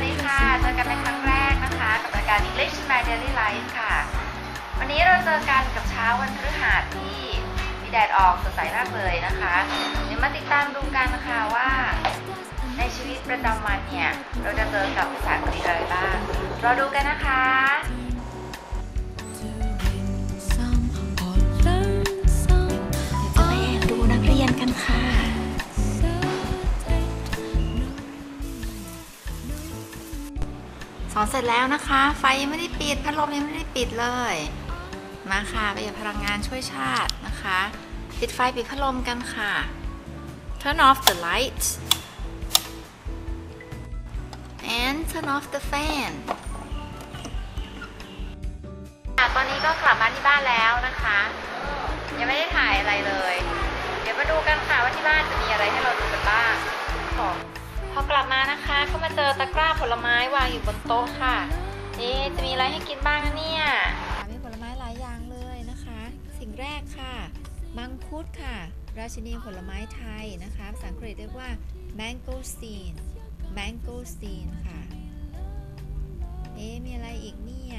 วัสดีค่ะ เจอกันเป็นครั้งแรกนะคะ กับรายการ English My Daily Life ค่ะ วันนี้เราเจอกันกับเช้าวันพฤหัสที่มีแดดออกสดใสมากเลยนะคะเดี๋ยวมาติดตามดูกันนะคะว่า ในชีวิตประจำวันเนี่ย เราจะเจอกับภาษาอังกฤษอะไรบ้างรอดูกันนะคะ อนเสร็จแล้วนะคะ ไฟยังไม่ได้ปิดพัดลมยังไม่ได้ปิดเลยมาค่ะประหยัดพลังงานช่วยชาตินะคะ ปิดไฟปิดพัดลมกันค่ะ turn off the light and turn off the fan ตอนนี้ก็กลับมาที่บ้านแล้วนะคะ ยังไม่ได้ถ่ายอะไรเลย พอกลับมานะคะ ก็มาเจอตะกร้าผลไม้วางอยู่บนโต๊ะค่ะนี่จะมีอะไรให้กินบ้างนะเนี่ยมีผลไม้หลายอย่างเลยนะคะ สิ่งแรกค่ะ มังคุดค่ะ ราชินีผลไม้ไทยนะคะภาษาอังกฤษเรียกว่า mangosteen mangosteen ค่ะเอ๊มีอะไรอีกเนี่ย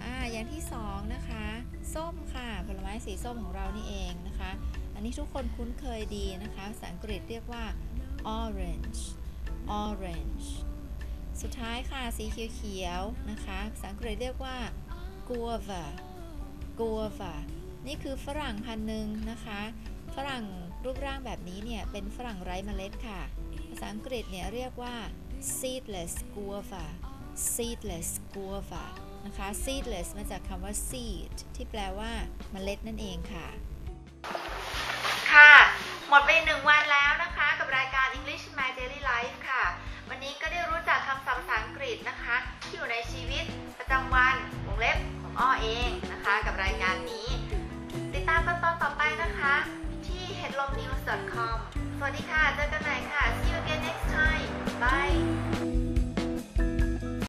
อ่าอย่างที่สองนะคะ ส้มค่ะ ผลไม้สีส้มของเรานี่เองนะคะ อันนี้ทุกคนคุ้นเคยดีนะคะภาษาอังกฤษเรียกว่า orange orange สุดท้ายค่ะ สีเขียวๆนะคะภาษาอังกฤษเรียกว่า guava guava นี่คือฝรั่งพันธุ์หนึ่งนะคะ ฝรั่งรูปร่างแบบนี้เนี่ยเป็นฝรั่งไร้เมล็ดค่ะ ภาษาอังกฤษเนี่ยเรียกว่า seedless guava seedless guava นะคะ seedless มาจากคำว่า seed ที่แปลว่าเมล็ดนั่นเองค่ะ ค่ะ หมดไปหนึ่งวันแล้วายการนี้ ติดตามกันตอนต่อไปนะคะ ที่ headlomnews.com สวัสดีค่ะ เจอกันใหม่ค่ะ